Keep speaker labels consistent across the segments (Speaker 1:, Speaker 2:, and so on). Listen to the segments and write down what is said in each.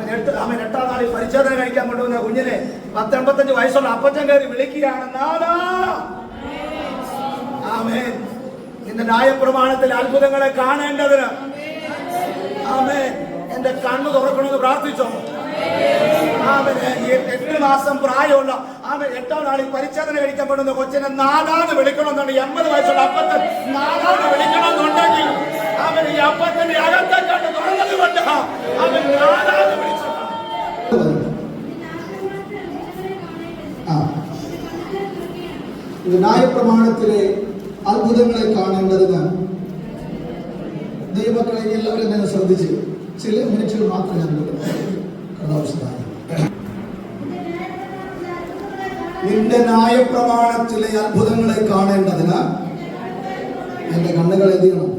Speaker 1: അവൻ എട്ട് അവൻ എട്ടാം നാളിൽ പരിശോധന കഴിക്കാൻ കൊണ്ടുവന്ന കുഞ്ഞിനെ പത്തൊമ്പത്തഞ്ച് വയസ്സുള്ള അപ്പച്ചൻ കയറി വിളിക്കുകയാണ് ആമേ നിന്റെ ന്യായപ്രമാണത്തിൽ അത്ഭുതങ്ങളെ കാണേണ്ടതിന് ആമേ എന്റെ കണ്ണു തുറക്കണമെന്ന് പ്രാർത്ഥിച്ചോ? ഈ എട്ട് മാസം പ്രായമുള്ള ആമൻ എട്ടാം നാളിൽ പരിശോധന കഴിക്കാൻ കൊണ്ടുവന്ന കൊച്ചിനെ നാലാന്ന് വിളിക്കണമെന്നുണ്ട് എൺപത് വയസ്സുള്ള അപ്പത്തൻ നാലാന്ന് വിളിക്കണമെന്നുണ്ടെങ്കിൽ അവൻ ഈ അപ്പത്തിന്റെ അകത്തെ കണ്ട് തുറന്നത് കൊണ്ട് അവൻ നാലാന്ന് വിളിച്ചു.
Speaker 2: ഇത് ന്യായപ്രമാണത്തിലെ അത്ഭുതങ്ങളെ കാണേണ്ടതിന് ദൈവക്കളെ എല്ലാവരും തന്നെ ശ്രദ്ധിച്ച് ചില മിനിറ്റുകൾ മാത്രം ഞാൻ. നിന്റെ ന്യായപ്രമാണത്തിലെ അത്ഭുതങ്ങളെ കാണേണ്ടതിന് എന്റെ കണ്ണുകൾ ചെയ്യണം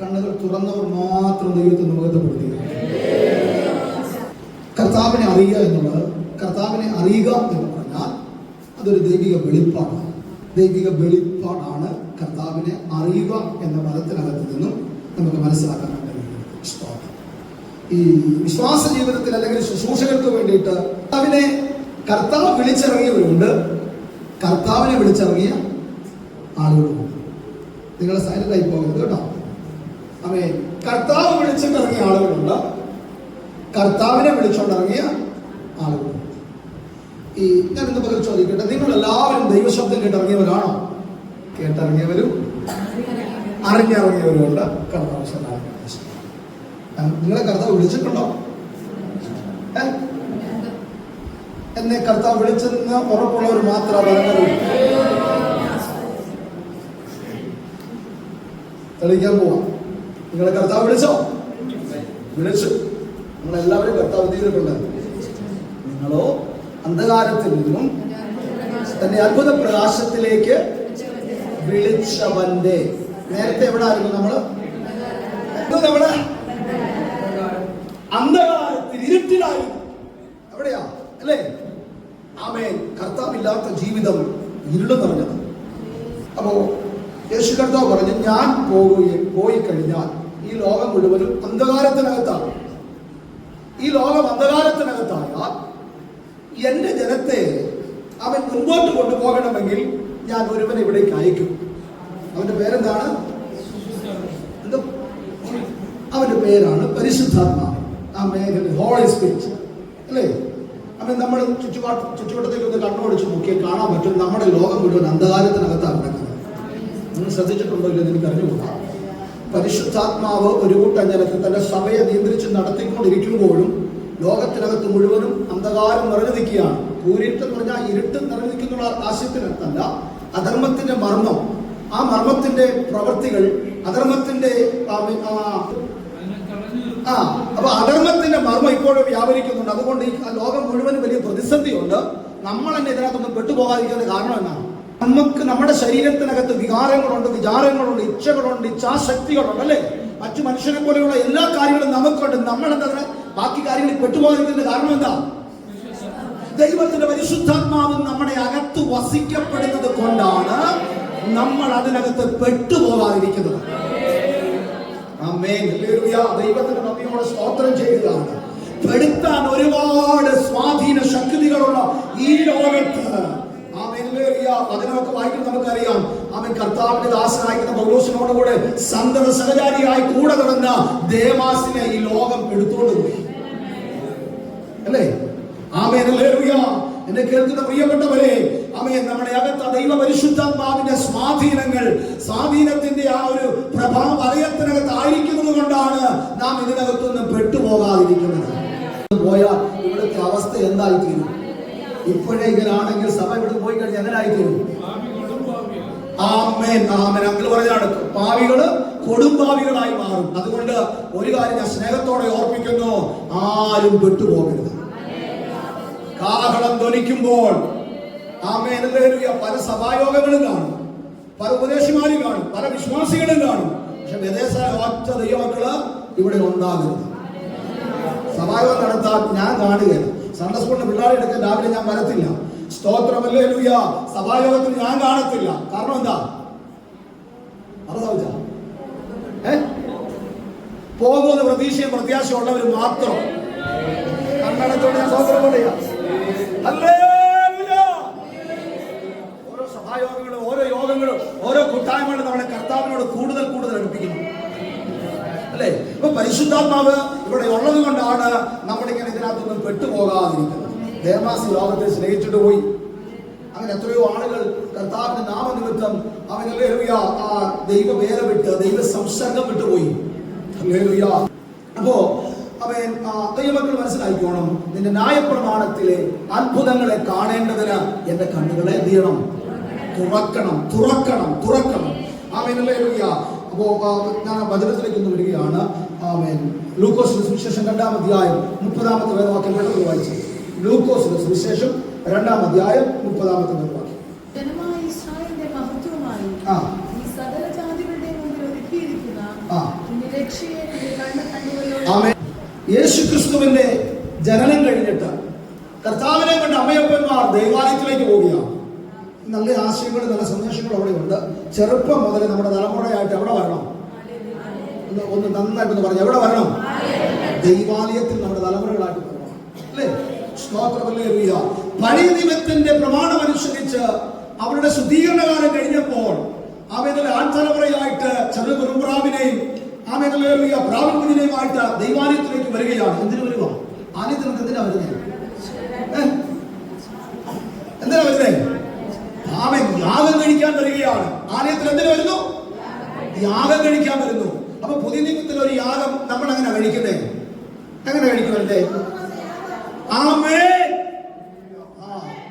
Speaker 2: കണ്ണുകൾ തുറന്നവർ മാത്രം ദൈവത്തെ മുഖത്തപ്പെടുത്തുക കർത്താവിനെ അറിയുക എന്നുള്ളത് കർത്താവിനെ അറിയുക എന്ന് പറഞ്ഞാൽ അതൊരു ദൈവിക വെളിപ്പാടാണ്. ദൈവിക വെളിപ്പാടാണ് കർത്താവിനെ അറിയുക എന്ന പദത്തിനകത്ത് നിന്നും നമുക്ക് മനസ്സിലാക്കാൻ കഴിയുന്നത്. ഈ വിശ്വാസ ജീവിതത്തിൽ അല്ലെങ്കിൽ ശുശ്രൂഷകൾക്ക് വേണ്ടിയിട്ട് കർത്താവിനെ കർത്താവ് വിളിച്ചിറങ്ങിയവരുണ്ട്. കർത്താവിനെ വിളിച്ചിറങ്ങിയ ആളുകളുമുണ്ട് നിങ്ങൾ സൈലന്റായി പോകരുത് കേട്ടോ. അവയെ കർത്താവ് വിളിച്ചിട്ടിറങ്ങിയ ആളുകളുണ്ട്. കർത്താവിനെ വിളിച്ചുകൊണ്ടിറങ്ങിയ ആളുകളുണ്ട്. ഈ ഞാൻ ഇന്ന് പകൽ ചോദിക്കട്ടെ നിങ്ങൾ എല്ലാവരും ദൈവശബ്ദം കേട്ടിറങ്ങിയവരാണോ? കേട്ടിറങ്ങിയവരും അറിഞ്ഞിറങ്ങിയവരുണ്ട്. നിങ്ങളെ കർത്താവ് വിളിച്ചിട്ടുണ്ടോ? എന്നെ കർത്താവ് വിളിച്ചെന്ന് ഉറപ്പുള്ളവർ മാത്രം തെളിയിക്കാൻ പോവാം. നിങ്ങളെ കർത്താവ് വിളിച്ചോ? വിളിച്ചു. നമ്മളെല്ലാവരും കർത്താവ് തീരുന്നുണ്ട് നിങ്ങളോ അന്ധകാരത്തിൽ നിന്നും തന്റെ അത്ഭുത പ്രകാശത്തിലേക്ക് വിളിച്ചവന്റെ. നേരത്തെ എവിടെ ആയിരുന്നു നമ്മൾ? നമ്മൾ അന്ധകാരത്തിൽ ഇരുട്ടിലായിരുന്നു എവിടെയാ അല്ലേ ആമേൻ കർത്താവില്ലാത്ത ജീവിതം ഇരുൾ നിറഞ്ഞത് അപ്പോ യേശു കർത്താവ് പറഞ്ഞു ഞാൻ പോകുകയും പോയി കഴിഞ്ഞാൽ ഈ ലോകം മുഴുവനും അന്ധകാരത്തിനകത്താണ്. ഈ ലോകം അന്ധകാരത്തിനകത്തായാൽ എന്റെ ജനത്തെ അവൻ മുൻപോട്ട് കൊണ്ടുപോകണമെങ്കിൽ ഞാൻ ഒരുവൻ ഇവിടേക്ക് അയക്കും. അവന്റെ പേരെന്താണ്? അവന്റെ പേരാണ് പരിശുദ്ധാത്മാ ആ മേഖല ഹോളി അല്ലേ? അവൻ നമ്മൾ ചുറ്റുപാട്ട് ചുറ്റുവട്ടത്തേക്ക് ഒന്ന് കണ്ണോടിച്ച് നോക്കിയാൽ കാണാൻ പറ്റും നമ്മുടെ ലോകം മുഴുവൻ അന്ധകാരത്തിനകത്താണ് കിടക്കുന്നത്. നിങ്ങൾ ശ്രദ്ധിച്ചിട്ടുണ്ടോ ഇല്ലെന്ന് എനിക്ക് അറിഞ്ഞുകൂടാ. പരിശുദ്ധാത്മാവ് ഒരു കൂട്ടം ജനത്തിൽ തന്റെ സഭയെ നിയന്ത്രിച്ച് നടത്തിക്കൊണ്ടിരിക്കുമ്പോഴും ലോകത്തിനകത്ത് മുഴുവനും അന്ധകാരം നിറഞ്ഞു നിൽക്കുകയാണ് കൂരിട്ട് എന്ന് പറഞ്ഞാൽ ഇരുട്ട് നിറഞ്ഞു നിൽക്കുന്നുള്ള ആശയത്തിനകത്തല്ല അധർമ്മത്തിന്റെ മർമ്മം. ആ മർമ്മത്തിന്റെ പ്രവൃത്തികൾ അധർമ്മത്തിന്റെ ആ, അപ്പൊ അധർമ്മത്തിന്റെ മർമ്മം ഇപ്പോഴും വ്യാപരിക്കുന്നുണ്ട്. അതുകൊണ്ട് ഈ ലോകം മുഴുവനും വലിയ പ്രതിസന്ധിയുണ്ട്. നമ്മൾ തന്നെ ഇതിനകത്തൊന്നും പെട്ടുപോകാതിരിക്കുന്ന കാരണം എന്നാണ്. നമുക്ക് നമ്മുടെ ശരീരത്തിനകത്ത് വികാരങ്ങളുണ്ട് വിചാരങ്ങളുണ്ട് ഇച്ഛകളുണ്ട് ഇച്ഛാശക്തികളുണ്ട് അല്ലേ? മറ്റു മനുഷ്യനെ പോലെയുള്ള എല്ലാ കാര്യങ്ങളും നമുക്കുണ്ട്. നമ്മൾ എന്താ ബാക്കി കാര്യങ്ങളിൽ പെട്ടുപോകാതിരിക്കുന്ന കാരണം എന്താ? ദൈവത്തിന്റെ പരിശുദ്ധാത്മാവ് നമ്മുടെ അകത്ത് വസിക്കപ്പെടുന്നത് കൊണ്ടാണ് നമ്മൾ അതിനകത്ത് പെട്ടുപോകാതിരിക്കുന്നത്. ആമേൻ. ഹല്ലേലൂയ. ദൈവത്തിന് നന്ദിയോടെ സ്തോത്രം ചെയ്യുകയാണ്. പെടുത്താൻ ഒരുപാട് സ്വാധീന ശക്തികളുള്ള ഈ ലോകത്ത്. വചനമൊക്കെ വായിക്കുമ്പോൾ നമുക്കറിയാം. അവൻ കർത്താവിന്റെ ദാസനായിരിക്കുന്ന പൗലോസിനോടുകൂടെ സന്തത സഹചാരിയായി കൂടെ നടന്ന ദേവാസിനെ ഈ ലോകം എടുത്തുകൊണ്ട് പോയി. അല്ലേ? ആമേൻ. ഹല്ലേലൂയ. എന്നെ കേൾക്കുന്ന പ്രിയപ്പെട്ടവരെ ആമേൻ നമ്മുടെ അകത്ത ദൈവ പരിശുദ്ധാത്മാവിന്റെ സ്വാധീനങ്ങൾ സ്വാധീനത്തിന്റെ ആ ഒരു പ്രഭാവം വലയത്തിനകത്ത് ആയിരിക്കുന്നത് കൊണ്ടാണ് നാം ഇതിനകത്തൊന്നും പെട്ടുപോകാതിരിക്കുന്നത്. പോയാൽ ഇവിടുത്തെ അവസ്ഥ എന്തായി തീരും ഇപ്പോഴേ ഇങ്ങനാണെങ്കിൽ സഭ ഇവിടെ പോയി കഴിഞ്ഞാൽ എങ്ങനായി തീരും ആമേൻ ആമേൻ. അങ്കിൾ പറഞ്ഞാണ് പാവികൾ കൊടുംപാവികളായി മാറും. അതുകൊണ്ട് ഒരു കാര്യം ഞാൻ സ്നേഹത്തോടെ ഓർപ്പിക്കുന്നു ആരും പെട്ടുപോകരുത്. കാഹളം ധ്വനിക്കുമ്പോൾ ആമേൻ ഹല്ലേലൂയ പല സഭായോഗങ്ങളും കാണും. പല ഉപദേശിമാരും കാണും. പല വിശ്വാസികളും കാണും. പക്ഷെ വിദേശ ഒറ്റ ദൈവമക്കൾ ഇവിടെ ഉണ്ടാകരുത്. സഭായോഗം നടത്താൻ ഞാൻ കാണുകയാണ്. സൺഡേ സ്കൂളിന് പിള്ളേരെ എടുക്കാൻ രാവിലെ ഞാൻ വരത്തില്ല. സ്തോത്രമല്ലേ ലുയ സഭായോഗത്തിൽ ഞാൻ കാണത്തില്ല. കാരണം എന്താ? ഏ? പോകുന്ന പ്രതീക്ഷയും പ്രത്യാശയും ഉള്ളവർ മാത്രം. കണ്ണടത്തോടെ ഞാൻ സ്തോത്രം പറയാ. ഹല്ലേലൂയ. ഓരോ കൂട്ടായ്മകളും നമ്മളെ കർത്താവിനോട് കൂടുതൽ കൂടുതൽ അടുപ്പിക്കുന്നു. അല്ലേ? ഇപ്പൊ പരിശുദ്ധാത്മാവ് ഇവിടെ ഉള്ളത് കൊണ്ടാണ് നമ്മളിങ്ങനെ ഇതിനകത്തൊന്നും പെട്ടുപോകാതിരിക്കുന്നത്. ദേവാസി ലോകത്തെ സ്നേഹിച്ചിട്ട് പോയി. അങ്ങനെ എത്രയോ ആളുകൾ കർത്താവിന്റെ നാമനിമിത്തം അവനല്ലേ ആ ദൈവ വേല വിട്ട് ദൈവ സംസർഗം വിട്ടുപോയി. അപ്പോ അവൻ ദൈവക്കൾ മനസ്സിലാക്കിക്കോണം നിന്റെ ന്യായപ്രമാണത്തിലെ അത്ഭുതങ്ങളെ കാണേണ്ടതിന് എന്റെ കണ്ണുകളെ എന്ത് ചെയ്യണം? തുറക്കണം തുറക്കണം തുറക്കണം. ആമേനല്ലേ അപ്പോ ആ, ഞാൻ വചനത്തിലേക്ക് ഒന്ന് വരികയാണ് ആമേൻ. ലൂക്കോസിന്റെ സുവിശേഷം രണ്ടാം അധ്യായം മുപ്പതാമത്തെ വേദവാക്യം പെട്ടെന്ന് വായിച്ചു. ലൂക്കോസിന്റെ സുവിശേഷം രണ്ടാം അധ്യായം മുപ്പതാമത്തെ വേദവാക്യം. ആ. യേശു ക്രിസ്തുവിന്റെ ജനനം കഴിഞ്ഞിട്ട് കർത്താവിനെ കണ്ട് അമ്മയപ്പന്മാർ ദൈവാലയത്തിലേക്ക് പോവുകയാണ്. നല്ല ആശയങ്ങളും നല്ല സന്ദേശങ്ങളും അവിടെ ഉണ്ട്. ചെറുപ്പം മുതൽ നമ്മുടെ തലമുറയായിട്ട് എവിടെ വരണം? ഒന്ന് ഒന്ന് നന്നായിട്ടൊന്ന് പറഞ്ഞു. എവിടെ വരണം? ദൈവാലയത്തിൽ നമ്മുടെ തലമുറകളായിട്ട് വരണം. അല്ലേ? നിയമത്തിന്റെ പ്രമാണം അനുസരിച്ച് അവരുടെ ശുദ്ധീകരണ കാലം കഴിഞ്ഞപ്പോൾ അവരുടെ ആൺതലമുറയായിട്ട് ചെറു കുറുമ്പ്രാവിനെയും ആമേതല്ലേലൂയ പ്രാവിനെയുമായിട്ട് ദൈവാലയത്തിലേക്ക് വരികയാണ്. എന്തിനു വരുക എന്തിനാ വരുന്നത് എന്തിനാ വരുന്നേ? ആമൻ യാഗം കഴിക്കാൻ വരികയാണ്. ആലയത്തിൽ എന്തിനു വരുന്നു? യാഗം കഴിക്കാൻ വരുന്നു. അപ്പൊ പുതിയ നിയമത്തിൽ ഒരു യാഗം നമ്മൾ അങ്ങനെ കഴിക്കുന്നേ? എങ്ങനെ കഴിക്കുമല്ലേ ആമേ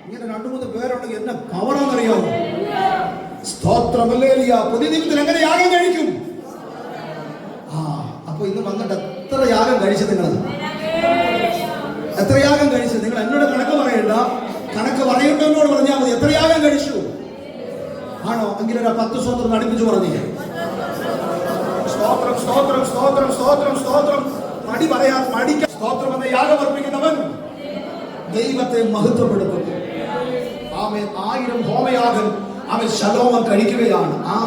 Speaker 2: ഇങ്ങനെ രണ്ടു മൂന്ന് പേരുണ്ടെങ്കിൽ എന്നെ കവറാന്നറിയാമോ സ്തോത്രമല്ലേ പുതിയ നിയമത്തിൽ എങ്ങനെ യാഗം കഴിക്കും? ആ അപ്പൊ ഇന്ന് വന്നിട്ട് എത്ര യാഗം കഴിച്ചു നിങ്ങൾ എത്ര യാഗം കഴിച്ചു? നിങ്ങൾ എന്നോട് കണക്ക് പറയണ്ട. കണക്ക് പറയേണ്ടവനോട് പറഞ്ഞാൽ മതി. എത്ര യാഗം കഴിച്ചു? ആണോ? എങ്കിൽ ഒരു പത്ത് സ്വന്തം നടിപ്പിച്ചു പറഞ്ഞേ. സ്തോത്രം സ്തോത്രം സ്തോത്രം സ്തോത്രം സ്തോത്രം. മടി പറയാൻ മടിക്ക സ്തോത്രം എന്ന യാഗം അർപ്പിക്കുന്നവൻ ദൈവത്തെ മഹത്വപ്പെടുത്തുന്നു. അവൻ ആയിരം ഹോമയാഗം അവൻ ശലോമം കഴിക്കുകയാണ്. ആ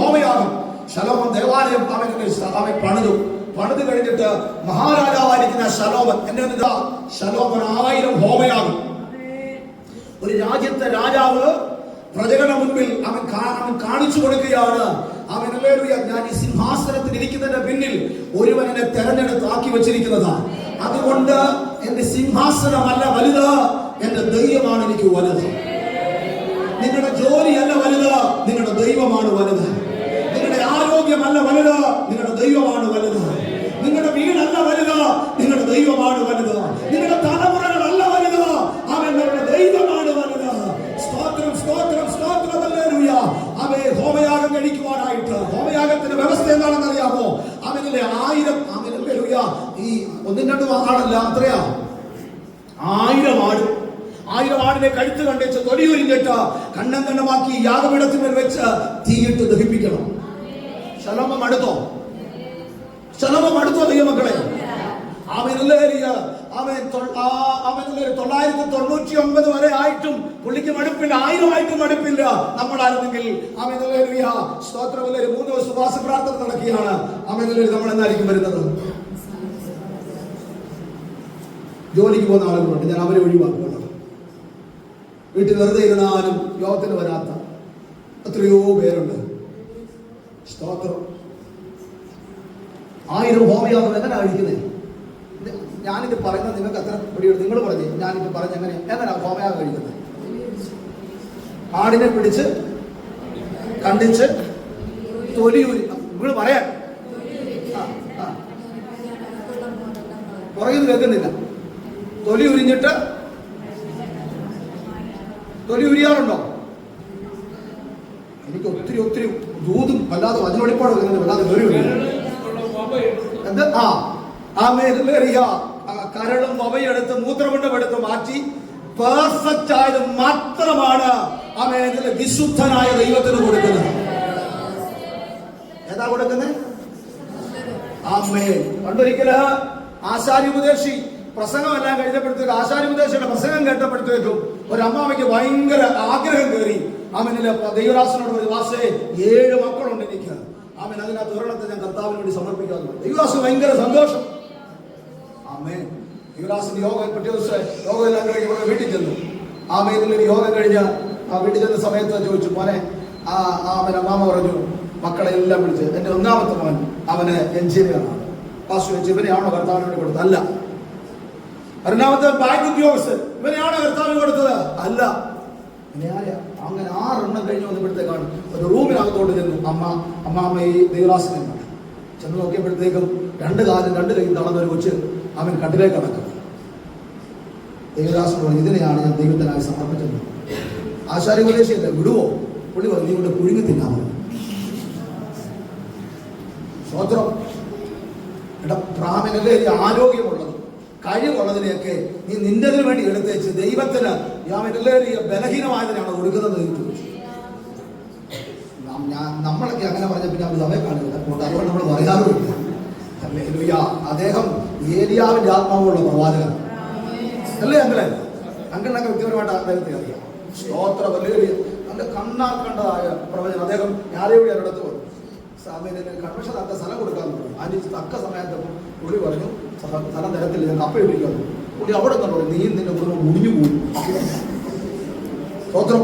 Speaker 2: ഹോമയാഗം. ശലോമൻ ദേവാലയം അവൻ അവൻ പണിതു. പണിത് കഴിഞ്ഞിട്ട് മഹാരാജാവായിരിക്കുന്ന ശലോമൻ എന്റെ ശലോമൻ ആയിരം ഹോമയാഗം. ഒരു രാജ്യത്തെ രാജാവ് പ്രജകളുടെ മുൻപിൽ അവൻ അവൻ കാണിച്ചു കൊടുക്കുകയാണ്. അവൻ ഞാൻ ഈ സിംഹാസനത്തിൽ ഇരിക്കുന്നതിന്റെ പിന്നിൽ ഒരുവൻ എന്നെ തെരഞ്ഞെടുത്ത് ആക്കി വെച്ചിരിക്കുന്നതാണ് അതുകൊണ്ട് എന്റെ സിംഹാസനമല്ല വലുത് എന്റെ ദൈവമാണ് എനിക്ക് വലുത്. നിങ്ങളുടെ ജോലിയല്ല വലുത് നിങ്ങളുടെ ദൈവമാണ് വലുത്. നിങ്ങളുടെ ആരോഗ്യമല്ല വലുത് നിങ്ങളുടെ ദൈവമാണ് വലുത്. നിങ്ങളുടെ വീടല്ല വലുത് നിങ്ങളുടെ ദൈവമാണ് വലുത്. അവനിലെ അങ്ങനെ വരിക ഈ ഒന്നും രണ്ടും ആളല്ല അത്രയാ. ആയിരം ആട്. ആയിരം ആടിനെ കഴുത്ത് കണ്ടിച്ച് തൊടിയൊരിഞ്ഞിട്ട് കണ്ണം കണ്ണമാക്കി യാഗപീഠത്തിന്മേൽ വെച്ച് തീയിട്ട് ദഹിപ്പിക്കണം. ശലമം അടുത്തോ? ശലമം അടുത്തോ ദൈവമക്കളെ? അവനല്ലേ അവൻ തൊ- ആ, അവനല്ലേ തൊള്ളായിരത്തി തൊണ്ണൂറ്റി ഒമ്പത് വരെ ആയിട്ടും പുള്ളിക്ക് മടുപ്പില്ല ആയിരമായിട്ടും മടുപ്പില്ല. നമ്മളായിരുന്നെങ്കിൽ അവനല്ലേ സ്തോത്രമല്ലേ മൂന്ന് ദിവസം ഉപവാസ പ്രാർത്ഥന നടക്കുകയാണ്. അവനല്ലേ നമ്മൾ എന്നായിരിക്കും വരുന്നത്. ജോലിക്ക് പോകുന്ന ആളുകളുണ്ട് ഞാൻ അവരെ ഒഴിവാക്കുകയാണ്. വീട്ടിൽ വെറുതെ ഇരുന്നാലും യോഗത്തിന് വരാത്ത എത്രയോ പേരുണ്ട്. സ്തോത്രം. ആയിരം ഹോമയാഗം എങ്ങനെ കഴിക്കുന്നത് ഞാനിത് പറയുന്നത് നിങ്ങൾക്ക് അത്ര പിടിയുണ്ട് നിങ്ങൾ പറഞ്ഞു ഞാനിത് പറഞ്ഞ എങ്ങനെ എങ്ങനെ ഹോമയാഗം കഴിക്കുന്നത് ആടിനെ പിടിച്ച് കണ്ടിച്ച് തൊലിയൂരി. നിങ്ങൾ പറയാൻ. പുറകിൽ കേൾക്കുന്നില്ല. തൊലി ഉരിഞ്ഞിട്ട് തൊലി ഉരിയാറുണ്ടോ? എനിക്ക് ഒത്തിരി ഒത്തിരി ദൂതും വരുന്നുണ്ട് അല്ലാതെ തൊലി ഉരിയും എന്ത്? ആ. ആ മേലെറിയ കരളും വവയെടുത്ത് മൂത്രമുണ്ടും എടുത്ത് മാറ്റി പെർഫെക്റ്റ് ആയത് മാത്രമാണ് അമേനത്തിൽ വിശുദ്ധനായ ദൈവത്തിന് കൊടുക്കുന്നത്. ഏതാ കൊടുക്കുന്നത്? ഉപദേശി പണ്ടൊരിക്കൽ എല്ലാം പ്രസംഗമെല്ലാം കഴിഞ്ഞപ്പോഴത്തേക്ക് ആശാരിപദേശിയുടെ പ്രസംഗം കേട്ടപ്പോഴത്തേക്കും ഒരു അമ്മാമയ്ക്ക് ഭയങ്കര ആഗ്രഹം കയറി. അവനിൽ ദൈവദാസനോട് ഒരു വാസേ ഏഴ് മക്കളുണ്ട് എനിക്ക്. അവൻ അതിനകത്ത് ഒരെണ്ണത്തെ ഞാൻ കർത്താവിന് വേണ്ടി സമർപ്പിക്കാറുണ്ട് ദൈവദാസ് ഭയങ്കര സന്തോഷം. ആമേ യുവരാസിന്റെ യോഗം പിറ്റേ ദിവസം യോഗ എല്ലാം കഴിഞ്ഞ് ഇവിടെ വീട്ടിൽ ചെന്നു. ആ ഇതിലൊരു യോഗം കഴിഞ്ഞ ആ വീട്ടിൽ ചെന്ന സമയത്ത് ചോദിച്ചു മോനെ ആ അവൻ അമ്മാമ പറഞ്ഞു മക്കളെ എല്ലാം വിളിച്ച് എന്റെ ഒന്നാമത്തെ മോൻ അവന് എഞ്ചിനീയറാണ് പാസ് വെച്ച് ഇവനെയാണോ ഭർത്താവിന് വേണ്ടി കൊടുത്തത്? അല്ല. രണ്ടാമത്തെ ബാങ്ക് ഉദ്യോഗസ്ഥൻ ഇവനെയാണോ കർത്താവിന് കൊടുത്തത്? അല്ല? അങ്ങനെ ആറെണ്ണം കഴിഞ്ഞ് വന്നപ്പോഴത്തേക്കാണ് ഒരു റൂമിനകത്തോട്ട് ചെന്നു. അമ്മ അമ്മാമ്മ ഈ ദേവദാസനെ. ചെന്ന് നോക്കിയപ്പോഴത്തേക്കും രണ്ട് കാലും രണ്ട് കൈ നടന്നൊരു കൊച്ച് അവൻ കട്ടിലേക്ക് കിടക്കും ദേവദാസൻ പറഞ്ഞു ഇതിനെയാണ് ഞാൻ ദൈവത്തിനായി സമർപ്പിച്ചത്. ആശാരി ഉപദേശിയല്ല വിടുവോ? പുള്ളി പറഞ്ഞു കൊണ്ട് പുഴുങ്ങി തിന്നാമോ സ്വോത്രം എടാ പ്രാമിനല്ലേ ആരോഗ്യമുള്ളത്? കഴിവുള്ളതിനെയൊക്കെ നീ നിന്റെതിന് വേണ്ടി എടുത്തേച്ച് ദൈവത്തിന് യാമിനല്ലേ ബലഹീനമായതിനാണ് കൊടുക്കുന്നത് ഞാൻ നമ്മളൊക്കെ അങ്ങനെ പറഞ്ഞ പിന്നെ അവർ സഭയെ കാണില്ല അതുകൊണ്ട് നമ്മൾ പറയാറുമില്ല. അദ്ദേഹം ഏലിയാവിന്റെ ആത്മാവുള്ള പ്രവാചകൻ. അല്ലേ അങ്കിളെ? അങ്കിളിനൊക്കെ വ്യക്തിപരമായിട്ട് അദ്ദേഹത്തെ അറിയാം. സ്തോത്ര വലിയ അവന്റെ കണ്ണാൽ കണ്ടതായ പ്രവചനം. അദ്ദേഹം ഞാനേവിടെ ഒരിടത്ത് വന്നു സ്വാമിന് കൺവെൻഷൻ തക്ക സ്ഥലം കൊടുക്കാൻ പറഞ്ഞു. അതിന് തക്ക സമയത്ത് പുള്ളി പറഞ്ഞു "സ്ഥലം- തരത്തില്ല ഞാൻ കപ്പ ഇടിക്കുന്നു പുള്ളി അവിടെ പറഞ്ഞു നീ നിന്റെ കുടുംബം മുടിഞ്ഞു പോകും. സ്തോത്രം.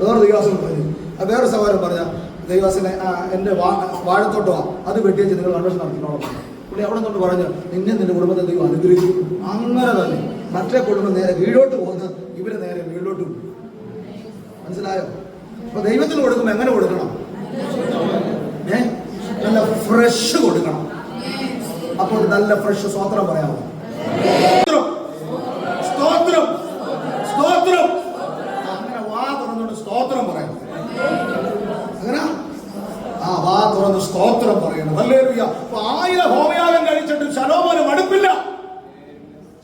Speaker 2: വേറെ ദൈവാസം പറഞ്ഞു. വേറെ സവാരം പറഞ്ഞ ദൈവാസിനെ എന്റെ വാഴത്തോട്ടോ അത് വെട്ടിയച്ച് നിങ്ങൾ കൺവെൻഷൻ നടത്തിക്കോളാം. പുള്ളി അവിടെ നിന്ന് പറഞ്ഞു നിന്നെ നിന്റെ കുടുംബത്തെ ദൈവം അനുഗ്രഹിക്കും അങ്ങനെ തന്നെ മറ്റേ കുടുംബം നേരെ വീടോട്ട് പോകുന്ന ഇവർ നേരെ വീടോട്ട് മനസ്സിലായോ? അപ്പൊ ദൈവത്തിന് കൊടുക്കുമ്പോൾ എങ്ങനെ കൊടുക്കണം? ഏ? നല്ല ഫ്രഷ് കൊടുക്കണം. അപ്പോൾ നല്ല ഫ്രഷ് സ്വോത്രം പറയാമോ സ്തോത്രം സ്തോത്രം അങ്ങനെ വാ തുറന്നുകൊണ്ട് സ്തോത്രം പറയണം അങ്ങനെ ആ വാ തുറന്ന് സ്തോത്രം പറയണം ഹല്ലേലൂയ അപ്പൊ ആയിരം ഹോമയാഗം കഴിച്ചിട്ട് ശലോമോന് മടുപ്പില്ല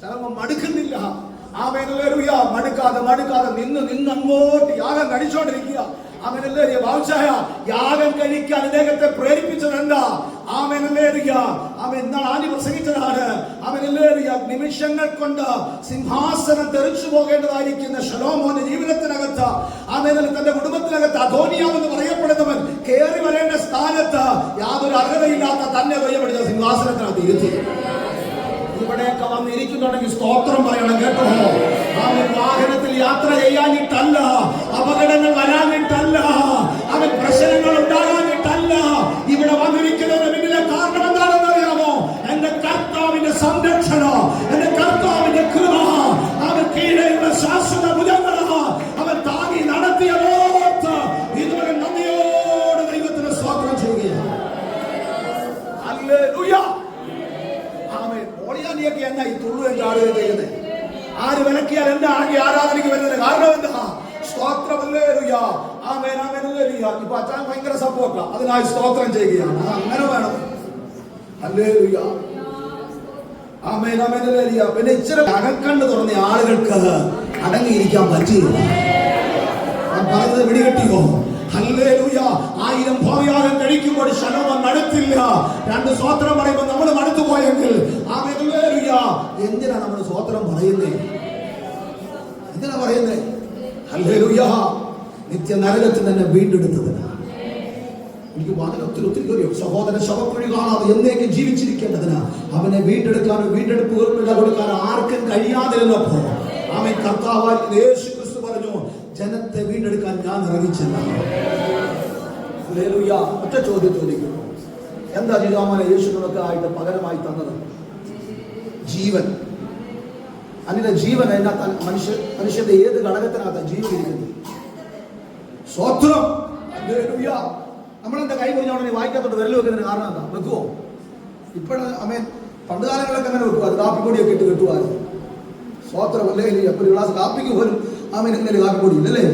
Speaker 2: ശലോമോൻ മടുക്കുന്നില്ല ആമേനല്ലേലൂയ മടുക്കാതെ മടുക്കാതെ നിന്ന് നിന്ന് അങ്ങോട്ട് യാഗം കഴിച്ചോണ്ടിരിക്കുക ആമേനല്ലേറിയ ബാദുഷായ യാഗം ഇദ്ദേഹത്തെ പ്രേരിപ്പിച്ചത് എന്താ? ആമേൻ എന്താണ് ആദ്യം പ്രസംഗിച്ചതാണ്. അല്ലേറിയ നിമിഷങ്ങൾ കൊണ്ട് സിംഹാസനം തെറിച്ചു പോകേണ്ടതായിരിക്കുന്ന ഷലോമോന്റെ ജീവിതത്തിനകത്ത് ആമേനൽ തന്റെ കുടുംബത്തിനകത്ത് അധോനിയാമെന്ന് പറയപ്പെടുന്നവൻ കയറി വരേണ്ട സ്ഥാനത്ത് യാതൊരു അർഹതയില്ലാത്ത തന്നെ കൊയ്യപ്പെടുന്ന സിംഹാസനത്തിനകത്ത് ഇരുത്തി. ഇവിടെയൊക്കെ വന്നിരിക്കുന്നുണ്ടെങ്കിൽ സ്തോത്രം പറയണം കേട്ടോ? അവൻ വാഹനത്തിൽ യാത്ര ചെയ്യാനിട്ടല്ല അപകടങ്ങൾ വരാനിട്ടല്ല അവൻ പ്രശ്നങ്ങൾ ഉണ്ടാകാനിട്ടല്ല ഇവിടെ വന്നിരിക്കുന്നതിന് പിന്നിലെ കാരണം എന്താണെന്ന് അറിയാമോ? എന്റെ കർത്താവിന്റെ സംരക്ഷണം എന്റെ കർത്താവിന്റെ ആമേനല്ലേലുയ പിന്നെ ഇച്ചിരി അകക്കണ്ട് തുറന്ന ആളുകൾക്ക് അടങ്ങിയിരിക്കാൻ പറ്റിയില്ല. പറഞ്ഞത് പിടികിട്ടിയോ ആയിരം ഭാവിയാകം കഴിക്കുമ്പോൾ ശലോമൻ മടുത്തില്ല രണ്ട് സ്വോത്രം പറയുമ്പോൾ നമ്മൾ മടുത്തു പോയെങ്കിൽ. എന്തിനാ നമ്മൾ സ്വോത്രം പറയുന്നേ? എന്തിനാ പറയുന്നേ? ഹല്ലേലൂയ. നിത്യ നരകത്തിൽ തന്നെ വീണ്ടെടുത്തതിന് എനിക്ക് വളരെ ഒത്തിരി അറിയാം സഹോദരൻ ശവക്കുഴി കാണാതെ എന്നേക്കും ജീവിച്ചിരിക്കേണ്ടതിന് അവനെ വീണ്ടെടുക്കാനും വീണ്ടെടുപ്പുകൾ കൊടുക്കാൻ ആർക്കും കഴിയാതിരുന്നപ്പോ അവൻ കർത്താവായി യേശു ക്രിസ്തു പറഞ്ഞു ജനത്തെ വീണ്ടെടുക്കാൻ ഞാൻ ഇറങ്ങിച്ചില്ല. ഒറ്റ ചോദ്യം ചോദിക്കുന്നു എന്താ ജീവാമന യേശു ആയിട്ട് പകരമായി തന്നത്? ജീവൻ. അതിന്റെ ജീവൻ അതിനകത്ത് മനുഷ്യ മനുഷ്യന്റെ ഏത് ഘടകത്തിനകത്ത് ജീവൻ ഹല്ലേലൂയ. നമ്മളെന്താ കൈ കുറിഞ്ഞോണ്ട് വായിക്കാത്തോട്ട് വിരൽ വെക്കുന്നതിന് കാരണം എന്താ? വെക്കുവോ? ഇപ്പോഴ അമ്മേ പണ്ട് കാലങ്ങളൊക്കെ അങ്ങനെ വെക്കുക അത് കാപ്പിപ്പൊടിയൊക്കെ ഇട്ട് കെട്ടുവായിരുന്നു സ്വാത്രം അല്ലേ? അപ്പൊ ഒരു ഗ്ലാസ് കാപ്പിക്ക് പോലും അമേൻ ഇങ്ങനെ കാപ്പിപ്പൊടി ഇല്ലല്ലേ?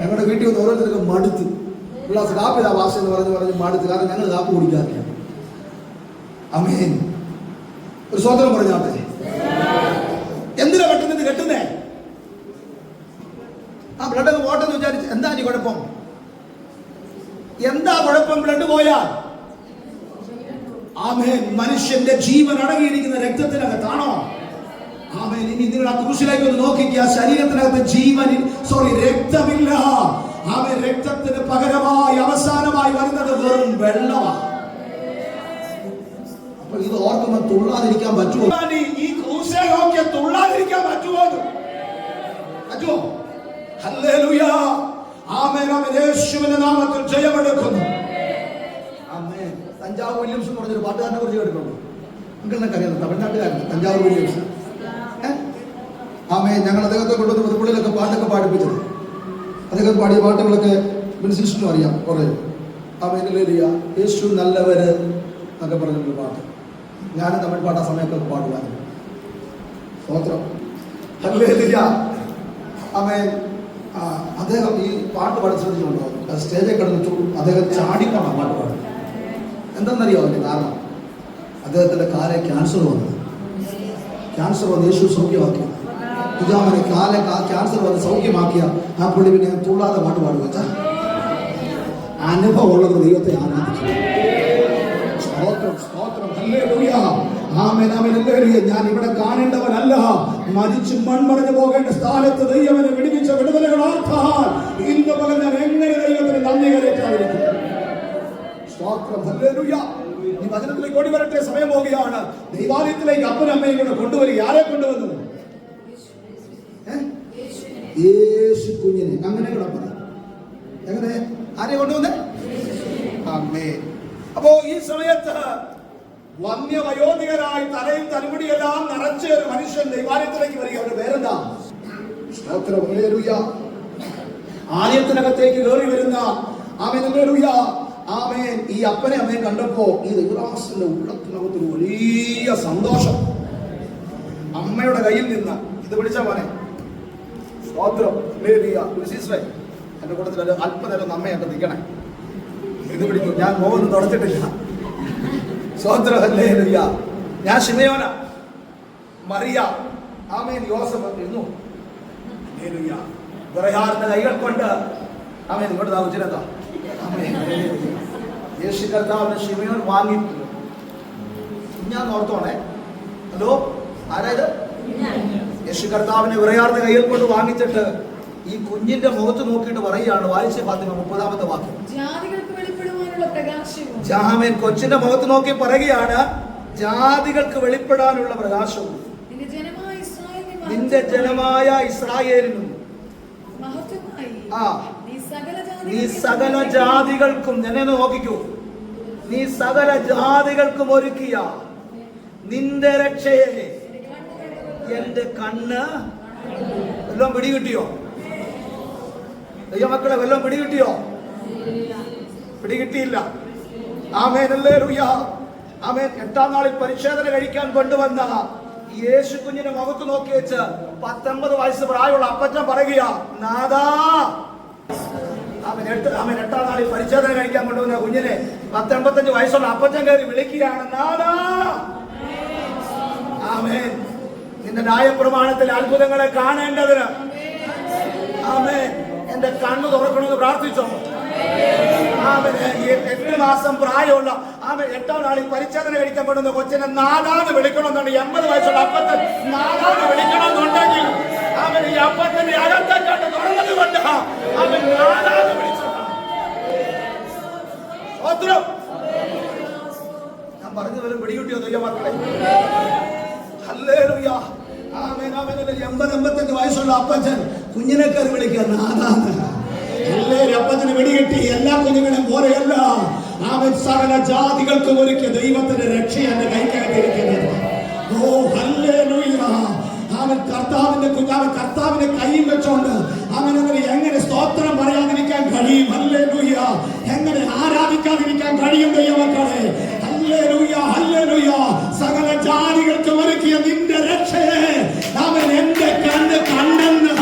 Speaker 2: ഞങ്ങളുടെ വീട്ടിൽ വന്ന് ഓരോരുത്തർക്കും മടുത്ത്. ഒരു ഗ്ലാസ് കാപ്പി ഇതാ വാശ എന്ന് പറഞ്ഞ് പറഞ്ഞ് മടുത്ത്. കാരണം ഞങ്ങൾ കാപ്പി കുടിക്കാറില്ല. അമേൻ ഒരു സ്വോത്രം പറഞ്ഞാട്ടെ എന്തിനാ പെട്ടെന്ന് കെട്ടുന്നേ? ആ ബ്ലഡ് അങ്ങ് പോട്ടെന്ന് വിചാരിച്ച്. എന്താ നീ കുഴപ്പം? എന്താ കുഴപ്പം? ബ്ലഡ് പോയാൽ ആമേൻ. മനുഷ്യന്റെ ജീവൻ അടങ്ങിയിരിക്കുന്ന രക്തത്തിനകത്താണോ? ആമേൻ. ഇനി നിങ്ങൾ ആ ക്രൂശിലേക്ക് ഒന്ന് നോക്കിക്കുക ശരീരത്തിനകത്ത് ജീവൻ സോറി രക്തമില്ല.
Speaker 3: ആമേൻ. രക്തത്തിന് പകരമായി അവസാനമായി വരുന്നത് വെറും വെള്ളമാണ്. ഇത് ഓർക്കുമ്പോ തുള്ളാതിരിക്കാൻ പറ്റുമോ?
Speaker 2: ഈ- തുള്ളാതിരിക്കാൻ പറ്റുമോ?
Speaker 3: പറ്റുമോ? ഹല്ലേലൂയ. യേശുവിന്റെ നാമത്തിൽ ജയമെടുക്കുന്നു. തഞ്ചാവൂർ വില്യംസ് എന്ന് പറഞ്ഞൊരു പാട്ടുകാരനെ കുറിച്ച് കേട്ടിട്ടുണ്ട്? നിങ്ങൾക്ക് അറിയാം തമിഴ്നാട്ടുകാരൻ തഞ്ചാവൂർ വില്യംസ്. ആമേ ഞങ്ങൾ അദ്ദേഹത്തെ കൊണ്ടുവന്ന് പുതുപ്പള്ളിയിലൊക്കെ പാട്ടൊക്കെ പാടിപ്പിച്ചത്. അദ്ദേഹം പാടിയ പാട്ടുകളൊക്കെ മിനിസിസ്റ്റിനും അറിയാം കുറേ. Amen hallelujah. യേശു നല്ലവര് എന്നൊക്കെ പറഞ്ഞൊരു പാട്ട്. ഞാനും തമിഴ് പാട്ട് ആ സമയത്തൊക്കെ ഹല്ലേലൂയ. ആമേൻ. ആ, അദ്ദേഹം ഈ പാട്ട് പാടി ശ്രദ്ധിച്ചുകൊണ്ടോ സ്റ്റേജിൽ കിടന്നിട്ടു അദ്ദേഹം ചാടിക്കൊണ്ടാണ് പാട്ട് പാടുന്നത് എന്തെന്നറിയോ അതിന്റെ കാരണം? അദ്ദേഹത്തിന്റെ കാലെ ക്യാൻസർ വന്നത് ക്യാൻസർ വന്ന് യേശു സൗഖ്യമാക്കി. പിതാമനെ കാലെ ക്യാൻസർ വന്ന് സൗഖ്യമാക്കിയ ആ പുള്ളി പിന്നെ തുള്ളാതെ പാട്ട് പാടുക അനുഭവമുള്ളത് ദൈവത്തെ ആരാധിച്ചു സ്തോത്രം സ്തോത്രം. ഞാൻ ഇവിടെ കാണേണ്ടവനല്ല. മരിച്ചു മൺമറഞ്ഞു പോകേണ്ട സ്ഥാനത്ത് ദൈവനെ വിടുവിച്ച വിടുതലുകൾ ഓർത്താൽ ഇന്ന് പകൽ ഞാൻ എങ്ങനെ ദൈവത്തിന് നന്ദി ഹല്ലേലൂയ. ഈ വചനത്തിലേക്ക് ഓടി വരട്ടെ. സമയം പോവുകയാണ് ദൈവാലയത്തിലേക്ക് അപ്പനും അമ്മയും കൂടെ കൊണ്ടുവരിക. ആരെ കൊണ്ടുവന്നു? യേശു കുഞ്ഞിനെ. അങ്ങനെ കൂടെ പറ. എങ്ങനെ? ആരെ കൊണ്ടുവന്നേ?
Speaker 2: അമ്മേ. അപ്പോ ഈ സമയത്ത് വന്യവയോധികരായി തലയും തലമുടിയെല്ലാം നിറച്ച ഒരു മനുഷ്യൻ ദൈവാലയത്തിലേക്ക് വരിക. അവരുടെ പേരെന്താ? ആലയത്തിനകത്തേക്ക് കയറി വരുന്ന
Speaker 3: ആമേൻ ഹല്ലേലൂയ. ആമേൻ. ഈ അപ്പനെ അമ്മയെ കണ്ടപ്പോ ഈ ദൈവദാസിന്റെ ഉള്ളത്തിനകത്ത് ഒരു വലിയ സന്തോഷം.
Speaker 2: അമ്മയുടെ കയ്യിൽ നിന്ന് ഇത് പിടിച്ച മോനെ. എന്റെ കൂട്ടത്തിൽ അല്പനേരം അമ്മയൊക്കെ നിൽക്കണേ. ഇത് പിടിക്കും. ഞാൻ മോഹൊന്നും തുടച്ചിട്ടില്ല സ്തോത്രം ഹല്ലേലൂയ. ഞാൻ ശിമയോന. മറിയ. ആമേൻ. യോസഫ് ഇരുന്നു ഹല്ലേലൂയ. വിറയാർന്ന കൈകൾ കൊണ്ട്. ആമേൻ. ഇങ്ങോട്ട് താമസിച്ചിരുന്നോ ആമേൻ. ഹല്ലേലൂയ. യേശു കർത്താവിന് ശിമയോൻ വാങ്ങിയിട്ടുണ്ട്. ഞാൻ ഓർത്തോണേ. ഹലോ? ആരായത്? യേശു കർത്താവിനെ വിറയാർന്ന കയ്യിൽ കൊണ്ട് വാങ്ങിച്ചിട്ട് ഈ കുഞ്ഞിന്റെ മുഖത്ത് നോക്കിയിട്ട് പറയുകയാണ്. വായിച്ച പാത്തിന് മുപ്പതാമത്തെ വാക്യം. ജാമേൻ കൊച്ചിന്റെ മുഖത്ത് നോക്കി പറയുകയാണ് ജാതികൾക്ക് വെളിപ്പെടാനുള്ള പ്രകാശവും.
Speaker 1: നിന്റെ ജനമായ
Speaker 2: ഇസ്രായേലിനും ആ.
Speaker 1: നീ സകല ജാതികൾക്കും
Speaker 2: എന്നെ നോക്കിക്കൂ. നീ സകല ജാതികൾക്കും ഒരുക്കിയ നിന്റെ രക്ഷയെ എന്റെ കണ്ണ് എല്ലാം പിടികിട്ടിയോ? ദൈവമക്കളെ വല്ലതും പിടികിട്ടിയോ? പിടികിട്ടിയില്ല. ആമേനല്ലേ റുയ ആമേൻ. എട്ടാം നാളിൽ പരിശോധന കഴിക്കാൻ കൊണ്ടുവന്ന യേശു കുഞ്ഞിനെ മുഖത്ത് നോക്കി വെച്ച് പത്തൊമ്പത് വയസ്സ് പ്രായമുള്ള അപ്പച്ചൻ പറയുക നാദാ അവൻ എട്ട് അവൻ എട്ടാം നാളിൽ പരിശോധന കഴിക്കാൻ കൊണ്ടുവന്ന കുഞ്ഞിനെ പത്തൊമ്പത്തഞ്ച് വയസ്സുള്ള അപ്പച്ചൻ കയറി വിളിക്കുകയാണ് നാദാ ആമേൻ. നിന്റെ ന്യായപ്രമാണത്തിൽ അത്ഭുതങ്ങളെ കാണേണ്ടതിന് ആമേൻ. എന്റെ കണ്ണു തുറക്കണമെന്ന് പ്രാർത്ഥിച്ചോ? എട്ട് മാസം പ്രായമുള്ള ആമൻ എട്ടാം നാളിൽ പരിച്ഛേദന കഴിക്കപ്പെടുന്ന കൊച്ചിനെ നാലാന്ന് വിളിക്കണമെന്നാണ് എൺപത് വയസ്സുള്ള അപ്പത്തെ നാലാന്ന് വിളിക്കണമെന്നുണ്ടെങ്കിൽ അവൻ ഈ അപ്പത്തിന്റെ അകത്തെ കണ്ട് തുറന്നത് കൊണ്ട് അവൻ വിളിച്ചതാണ് സ്തോത്രം. ഞാൻ പറഞ്ഞു വരും പിടികിട്ടിയോ ദൈവമക്കളെ ഹല്ലേലൂയ. ആമേൻ, ആമേൻ. എൺപത് എൺപത്തഞ്ച് വയസ്സുള്ള അപ്പച്ചൻ കുഞ്ഞിനെ കയറി വിളിക്കുക നാദാന്ന് എല്ലാവരും നിന്ന് വെടികെട്ടി എല്ലാ കുഞ്ഞുങ്ങളും പോലെയല്ല അവൻ സകല ജാതികൾക്കും ഒരുക്കിയ ദൈവത്തിന്റെ രക്ഷ എന്റെ കൈക്കകത്തിരിക്കുന്നത് ഓ ഹല്ലേ അവൻ കർത്താവിന്റെ അവൻ കർത്താവിന്റെ കൈയും വെച്ചോണ്ട് അവൻ എങ്ങനെ സ്തോത്രം പറയാതിരിക്കാൻ കഴിയും? അല്ലേ ലൂയ എങ്ങനെ ആരാധിക്കാതിരിക്കാൻ കഴിയും ദൈവമക്കളെ? അല്ലേ ലൂയ അല്ലേ ലൂയ സകല ജാതികൾക്ക് ഒരുക്കിയ നിന്റെ രക്ഷയെ അവൻ എന്റെ കണ്ണ് കണ്ടെന്ന്